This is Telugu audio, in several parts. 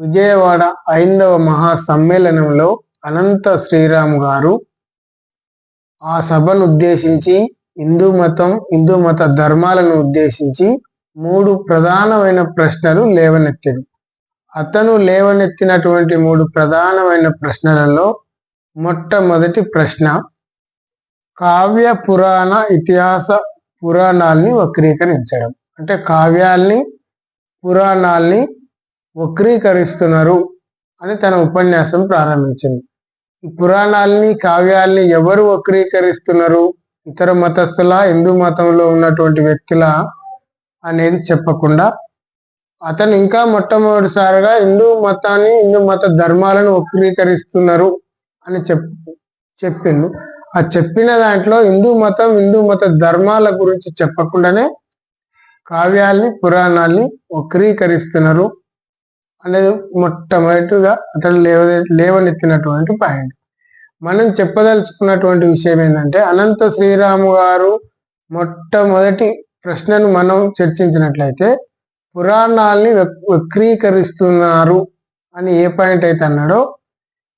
విజయవాడ ఐందవ మహా సమ్మేళనంలో అనంత శ్రీరామ్ గారు ఆ సభను ఉద్దేశించి హిందూ మతం హిందూ మత ధర్మాలను ఉద్దేశించి మూడు ప్రధానమైన ప్రశ్నలు లేవనెత్తారు. అతను లేవనెత్తినటువంటి మూడు ప్రధానమైన ప్రశ్నలలో మొట్టమొదటి ప్రశ్న కావ్య పురాణ ఇతిహాస పురాణాల్ని వక్రీకరించడం. అంటే కావ్యాల్ని పురాణాల్ని వక్రీకరిస్తున్నారు అని తన ఉపన్యాసం ప్రారంభించింది. ఈ పురాణాల్ని కావ్యాల్ని ఎవరు వక్రీకరిస్తున్నారు? ఇతర మతస్థుల హిందూ మతంలో ఉన్నటువంటి వ్యక్తుల అనేది చెప్పకుండా అతను ఇంకా మొట్టమొదటిసారిగా హిందూ మతాన్ని హిందూ మత ధర్మాలను వక్రీకరిస్తున్నారు అని చెప్ చెప్పిండు. ఆ చెప్పిన దాంట్లో హిందూ మతం హిందూ మత ధర్మాల గురించి చెప్పకుండానే కావ్యాల్ని పురాణాల్ని వక్రీకరిస్తున్నారు. అనేది మొట్టమొదటిగా అతను లేవ లేవనెత్తినటువంటి పాయింట్. మనం చెప్పదలుచుకున్నటువంటి విషయం ఏంటంటే అనంత శ్రీరాము గారు మొట్టమొదటి ప్రశ్నను మనం చర్చించినట్లయితే పురాణాల్ని వక్రీకరిస్తున్నారు అని ఏ పాయింట్ అయితే అన్నాడో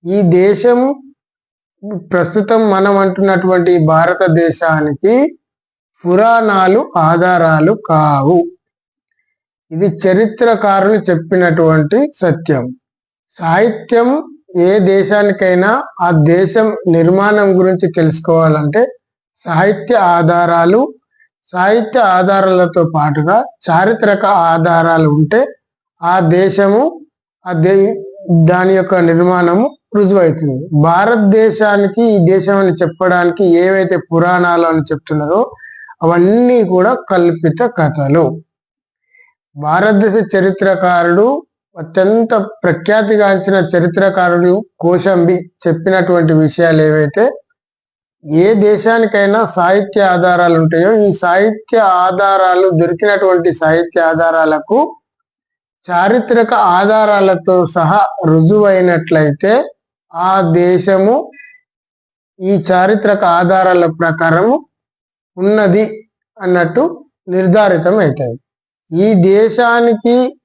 ఈ దేశం ప్రస్తుతం మనం అంటున్నటువంటి భారతదేశానికి పురాణాలు ఆధారాలు కావు. ఇది చరిత్రకారులు చెప్పినటువంటి సత్యం. సాహిత్యం ఏ దేశానికైనా ఆ దేశం నిర్మాణం గురించి తెలుసుకోవాలంటే సాహిత్య ఆధారాలు సాహిత్య ఆధారాలతో పాటుగా చారిత్రక ఆధారాలు ఉంటే ఆ దేశము ఆ దే దాని యొక్క నిర్మాణము రుజువవుతుంది భారతదేశానికి ఈ దేశం అని చెప్పడానికి ఏవైతే పురాణాలు అని చెప్తున్నారో అవన్నీ కూడా కల్పిత కథలు. భారతదేశ చరిత్రకారుడు అత్యంత ప్రఖ్యాతిగాంచిన చరిత్రకారుడు కోశంబి చెప్పినటువంటి విషయాలు ఏవైతే ఏ దేశానికైనా సాహిత్య ఆధారాలు ఉంటాయో ఈ సాహిత్య ఆధారాలు దొరికినటువంటి సాహిత్య ఆధారాలకు చారిత్రక ఆధారాలతో సహా రుజువైనట్లయితే ఆ దేశము ఈ చారిత్రక ఆధారాల ప్రకారము ఉన్నది అన్నట్టు నిర్ధారితం అవుతాయి ఈ దేశానికి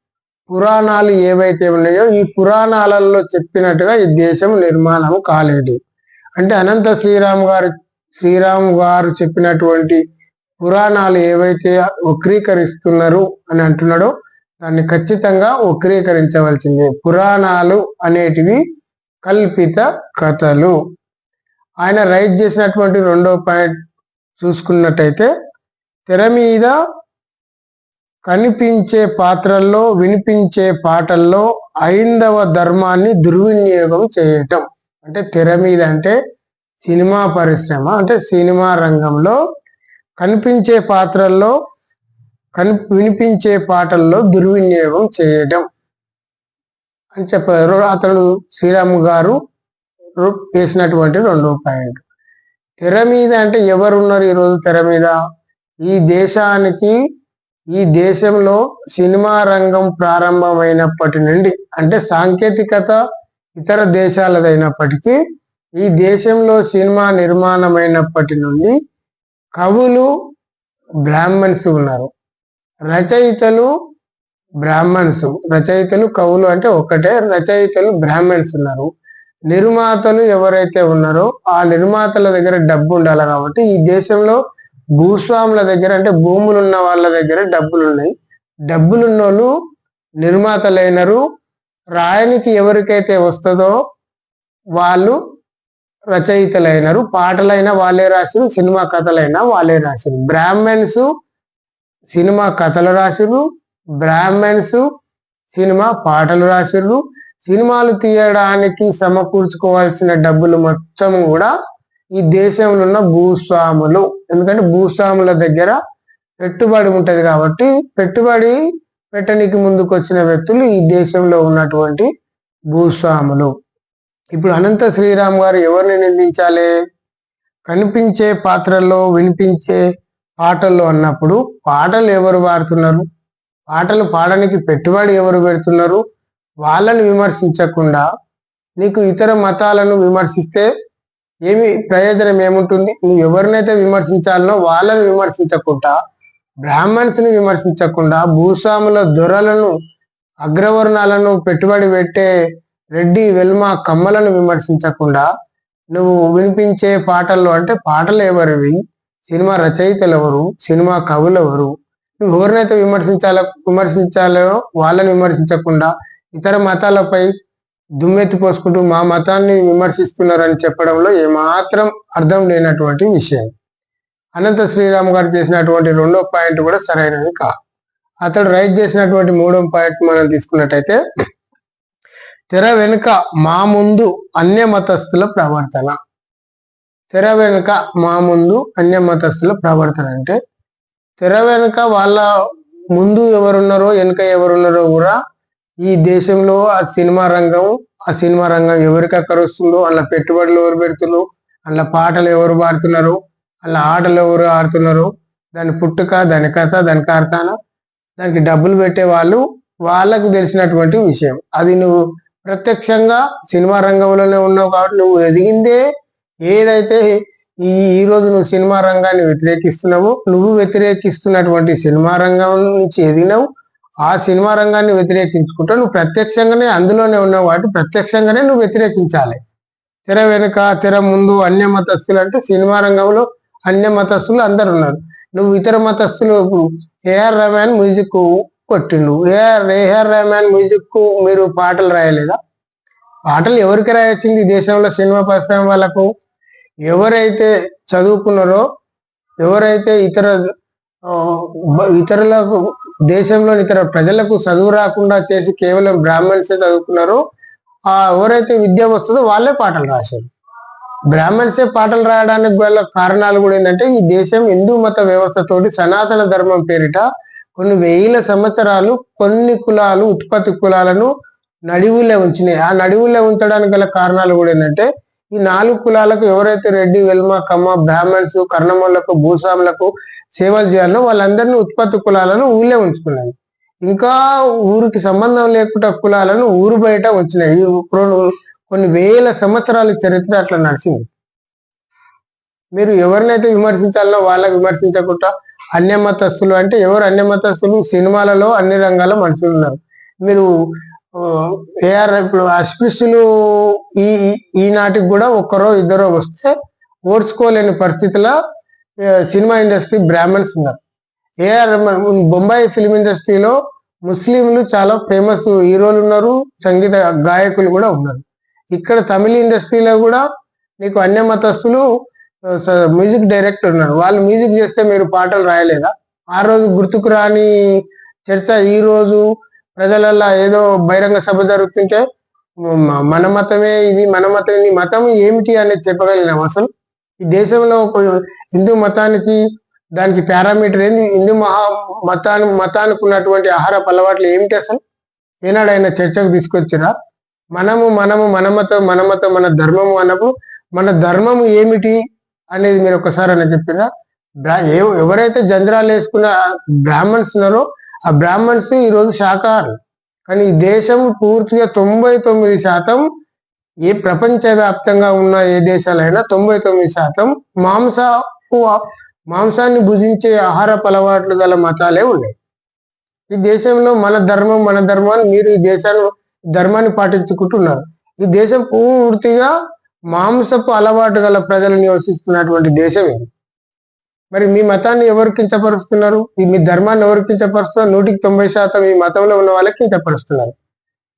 పురాణాలు ఏవైతే ఉన్నాయో ఈ పురాణాలలో చెప్పినట్టుగా ఈ దేశం నిర్మాణం కాలేదు. అంటే అనంత శ్రీరామ్ గారు శ్రీరామ్ గారు చెప్పినటువంటి పురాణాలు ఏవైతే వక్రీకరిస్తున్నారు అని అంటున్నాడో దాన్ని ఖచ్చితంగా వక్రీకరించవలసిందే. పురాణాలు అనేటివి కల్పిత కథలు. ఆయన రైట్ చేసినటువంటి రెండో పాయింట్ చూసుకున్నట్టయితే తెర మీద కనిపించే పాత్రల్లో వినిపించే పాటల్లో ఐందవ ధర్మాన్ని దుర్వినియోగం చేయటం. అంటే తెర మీద అంటే సినిమా పరిశ్రమ అంటే సినిమా రంగంలో కనిపించే పాత్రల్లో కని వినిపించే పాటల్లో దుర్వినియోగం చేయటం అని చెప్పారు. అతడు శ్రీరామ్ గారు వేసినటువంటి రెండో పాయింట్ తెర మీద అంటే ఎవరున్నారు ఈరోజు తెర మీద? ఈ దేశానికి ఈ దేశంలో సినిమా రంగం ప్రారంభమైనప్పటి నుండి అంటే సాంకేతికత ఇతర దేశాలదైనప్పటికీ ఈ దేశంలో సినిమా నిర్మాణమైనప్పటి నుండి కవులు బ్రాహ్మణ్స్ ఉన్నారు. రచయితలు బ్రాహ్మణ్స్ రచయితలు కవులు అంటే ఒకటే రచయితలు బ్రాహ్మణ్స్ ఉన్నారు. నిర్మాతలు ఎవరైతే ఉన్నారో ఆ నిర్మాతల దగ్గర డబ్బు ఉండాలి కాబట్టి ఈ దేశంలో భూస్వాముల దగ్గర అంటే భూములు ఉన్న వాళ్ళ దగ్గర డబ్బులు ఉన్నాయి డబ్బులున్న వాళ్ళు నిర్మాతలైనరు. రాయనికి ఎవరికైతే వస్తుందో వాళ్ళు రచయితలైనరు. పాటలైనా వాళ్ళే రాసిరు సినిమా కథలైనా వాళ్ళే రాసిరు బ్రాహ్మణ్స్ సినిమా కథలు రాసిరు బ్రాహ్మణ్స్ సినిమా పాటలు రాసిర్రు. సినిమాలు తీయడానికి సమకూర్చుకోవాల్సిన డబ్బులు మొత్తం కూడా ఈ దేశంలో ఉన్న భూస్వాములు. ఎందుకంటే భూస్వాముల దగ్గర పెట్టుబడి ఉంటది కాబట్టి పెట్టుబడి పెట్టడానికి ముందుకు వచ్చిన వ్యక్తులు ఈ దేశంలో ఉన్నటువంటి భూస్వాములు. ఇప్పుడు అనంత శ్రీరామ్ గారు ఎవరిని నిందించాలి? కనిపించే పాత్రల్లో వినిపించే పాటల్లో అన్నప్పుడు పాటలు ఎవరు పాడుతున్నారు? పాటలు పాడడానికి పెట్టుబడి ఎవరు పెడుతున్నారు? వాళ్ళని విమర్శించకుండా నీకు ఇతర మతాలను విమర్శిస్తే ఏమి ప్రయోజనం ఏముంటుంది? నువ్వు ఎవరినైతే విమర్శించాలనో వాళ్ళని విమర్శించకుండా బ్రాహ్మణ్స్ని విమర్శించకుండా భూస్వాముల దొరలను అగ్రవర్ణాలను పెట్టుబడి పెట్టే రెడ్డి వెల్మ కమ్మలను విమర్శించకుండా నువ్వు వినిపించే పాటల్లో అంటే పాటలు ఎవరివి? సినిమా రచయితలు ఎవరు సినిమా కవులు ఎవరు నువ్వు ఎవరినైతే విమర్శించాలో విమర్శించాలో వాళ్ళని విమర్శించకుండా ఇతర మతాలపై దుమ్మెత్తి పోసుకుంటూ మా మతాన్ని విమర్శిస్తున్నారని చెప్పడంలో ఏమాత్రం అర్థం లేనటువంటి విషయం. అనంత శ్రీరామ్ గారు చేసినటువంటి రెండో పాయింట్ కూడా సరైనది కాదు అతడు రైట్ చేసినటువంటి మూడో పాయింట్ మనం తీసుకున్నట్టయితే తెర వెనుక మా ముందు అన్య మతస్థుల ప్రవర్తన. తెర వెనుక మా ముందు అన్య మతస్థుల ప్రవర్తన అంటే తెర వెనుక వాళ్ళ ముందు ఎవరున్నారో వెనుక ఎవరున్నారో కూడా ఈ దేశంలో ఆ సినిమా రంగం ఆ సినిమా రంగం ఎవరికి అక్కడ వస్తుందో అందులో పెట్టుబడులు ఎవరు పెడుతున్నారు అందులో పాటలు ఎవరు పాడుతున్నారు అందులో ఆటలు ఎవరు ఆడుతున్నారు దాని పుట్టుక దాని కథ దాని కార్ఖాన దానికి డబ్బులు పెట్టే వాళ్ళు వాళ్ళకు తెలిసినటువంటి విషయం. అది నువ్వు ప్రత్యక్షంగా సినిమా రంగంలోనే ఉన్నావు కాబట్టి నువ్వు ఎదిగిందే ఏదైతే ఈ ఈ రోజు నువ్వు సినిమా రంగాన్ని వ్యతిరేకిస్తున్నావు నువ్వు వ్యతిరేకిస్తున్నటువంటి సినిమా రంగం నుంచి ఎదిగినావు ఆ సినిమా రంగాన్ని వ్యతిరేకించుకుంటూ నువ్వు ప్రత్యక్షంగానే అందులోనే ఉన్నావు కాబట్టి ప్రత్యక్షంగానే నువ్వు వ్యతిరేకించాలి. తెర వెనుక తెర ముందు అన్య మతస్థులు అంటే సినిమా రంగంలో అన్య మతస్థులు అందరు ఉన్నారు. నువ్వు ఇతర మతస్థులు ఏఆర్ రహమాన్ మ్యూజిక్ కొట్టిండు. A R A R Rahman music మీరు పాటలు రాయలేదా? పాటలు ఎవరికి రాయొచ్చింది? దేశంలో సినిమా పరిశ్రమ వాళ్ళకు ఎవరైతే చదువుకున్నారో ఎవరైతే ఇతర ఇతరులకు దేశంలోని ఇతర ప్రజలకు చదువు రాకుండా చేసి కేవలం బ్రాహ్మణ్సే చదువుకున్నారో ఆ ఎవరైతే విద్య వస్తుందో వాళ్ళే పాటలు రాశారు. బ్రాహ్మణ్సే పాటలు రాయడానికి గల కారణాలు కూడా ఏంటంటే ఈ దేశం హిందూ మత వ్యవస్థతోటి సనాతన ధర్మం పేరిట కొన్ని వేల సంవత్సరాలు కొన్ని కులాలు ఉత్పత్తి కులాలను నడివులే ఉంచినాయి. ఆ నడివులే ఉంచడానికి గల కారణాలు కూడా ఏంటంటే ఈ నాలుగు కులాలకు ఎవరైతే రెడ్డి వెల్మ కమ్మ బ్రాహ్మణ్స్ కర్ణములకు భూస్వాములకు సేవలు చేయాలనో వాళ్ళందరినీ ఉత్పత్తి కులాలను ఊళ్ళే ఉంచుకున్నాయి. ఇంకా ఊరికి సంబంధం లేకుండా కులాలను ఊరు బయట ఉంచినాయి. కొన్ని- వేల సంవత్సరాల చరిత్ర అట్లా నడిచింది. మీరు ఎవరినైతే విమర్శించాలనో వాళ్ళకి విమర్శించకుండా అన్య మతస్థులు అంటే ఎవరు అన్య మతస్థులు? సినిమాలలో అన్ని రంగాల మనుషులు ఉన్నారు. మీరు ఏఆర్ ఇప్పుడు అస్పృశ్యులు ఈ ఈనాటికి కూడా ఒక్కరో ఇద్దరో వస్తే ఓడ్చుకోలేని పరిస్థితిలో సినిమా ఇండస్ట్రీ బ్రాహ్మణ్స్ ఉన్నారు. ఏఆర్ రెహమాన్ బొంబాయి ఫిల్మ్ ఇండస్ట్రీలో ముస్లింలు చాలా ఫేమస్ హీరోలు ఉన్నారు సంగీత గాయకులు కూడా ఉన్నారు. ఇక్కడ తమిళ ఇండస్ట్రీలో కూడా నీకు అన్య మతస్థులు స- మ్యూజిక్ డైరెక్టర్ ఉన్నారు. వాళ్ళు మ్యూజిక్ చేస్తే మీరు పాటలు రాయలేదా? ఆ రోజు గుర్తుకు రాని చర్చ ఈ రోజు ప్రజలల్లో ఏదో బహిరంగ సభ జరుగుతుంటే మన మతమే ఇది మన మతం నీ మతం ఏమిటి అనేది చెప్పగలిగినాం అసలు? ఈ దేశంలో ఒక హిందూ మతానికి దానికి పారామీటర్ ఏంది? హిందూ మహా మతాన్ని మతానికి ఉన్నటువంటి ఆహారపు అలవాట్లు ఏమిటి అసలు? ఏనాడైనా చర్చకు తీసుకొచ్చిరా? మనము మనము మన మతం మన మతం మన ధర్మము అన్నప్పుడు మన ధర్మము ఏమిటి అనేది మీరు ఒకసారి అని చెప్పినా ఎవరైతే జంజరాలు వేసుకున్న బ్రాహ్మణ్స్ ఉన్నారో ఆ బ్రాహ్మణ్స్ ఈ రోజు కానీ ఈ దేశం పూర్తిగా తొంభై తొమ్మిది శాతం ఏ ప్రపంచవ్యాప్తంగా ఉన్న ఏ దేశాలైనా తొంభై తొమ్మిది శాతం మాంసపు మాంసాన్ని భుజించే ఆహార అలవాట్లు గల మతాలే ఉన్నాయి. ఈ దేశంలో మన ధర్మం మన ధర్మాన్ని మీరు ఈ దేశాన్ని ధర్మాన్ని పాటించుకుంటున్నారు. ఈ దేశం పూర్తిగా మాంసపు అలవాటు గల ప్రజలు నివసిస్తున్నటువంటి దేశం ఇది. మరి మీ మతాన్ని ఎవరు కించపరుస్తున్నారు? ఈ మీ ధర్మాన్ని ఎవరు కించపరుస్తున్నారు? నూటికి తొంభై శాతం ఈ మతంలో ఉన్న వాళ్ళకి కించపరుస్తున్నారు.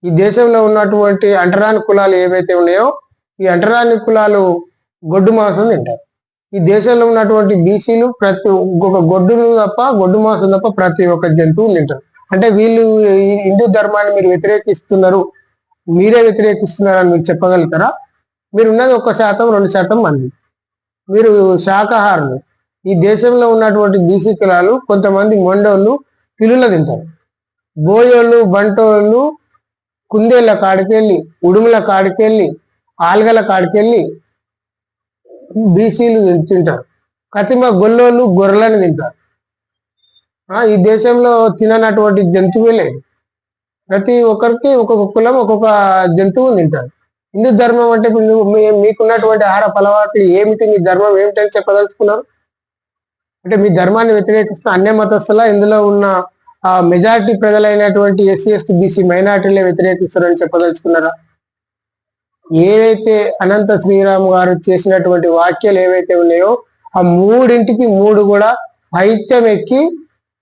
ఈ దేశంలో ఉన్నటువంటి అంటరాని కులాలు ఏవైతే ఉన్నాయో ఈ అంటరాని కులాలు గొడ్డు మాంసం తింటారు. ఈ దేశంలో ఉన్నటువంటి బీసీలు ప్రతి ఒక్క గొడ్డును తప్ప గొడ్డు మాంసం తప్ప ప్రతి ఒక్క జంతువులు తింటారు. అంటే వీళ్ళు హిందూ ధర్మాన్ని మీరు వ్యతిరేకిస్తున్నారు. మీరే వ్యతిరేకిస్తున్నారు అని మీరు చెప్పగలుగుతారా? మీరు ఉన్నది ఒక శాతం రెండు శాతం మంది. మీరు శాకాహారులు. ఈ దేశంలో ఉన్నటువంటి బీసీ కులాలు కొంతమంది మొండోళ్ళు పిల్లుల తింటారు. బోయోళ్ళు బంటోళ్ళు కుందేళ్ళ కాడికెళ్ళి ఉడుముల కాడికెళ్ళి ఆల్గల కాడికెళ్ళి బీసీలు తింటారు. కతిమ గొల్లోళ్ళు గొర్రెలను తింటారు. ఈ దేశంలో తిననటువంటి జంతువే లేదు ప్రతి ఒక్కరికి ఒక్కొక్క కులం ఒక్కొక్క జంతువు తింటారు. హిందూ ధర్మం అంటే మీకున్నటువంటి ఆహార అలవాట్లు ఏమిటి? మీ ధర్మం ఏమిటని చెప్పదలుచుకున్నారు? అంటే మీ ధర్మాన్ని వ్యతిరేకిస్తున్న అన్య మతస్థుల ఇందులో ఉన్న ఆ మెజారిటీ ప్రజలైనటువంటి ఎస్సీ ఎస్టీ బీసీ మైనార్టీలే వ్యతిరేకిస్తారని చెప్పదలుచుకున్నారా? ఏవైతే అనంత శ్రీరామ్ గారు చేసినటువంటి వాక్యాలు ఏవైతే ఉన్నాయో ఆ మూడింటికి మూడు కూడా పైత్యం ఎక్కి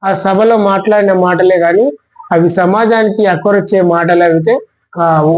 ఆ సభలో మాట్లాడిన మాటలే కానీ అవి సమాజానికి అక్కరొచ్చే మాటలు అయితే కావు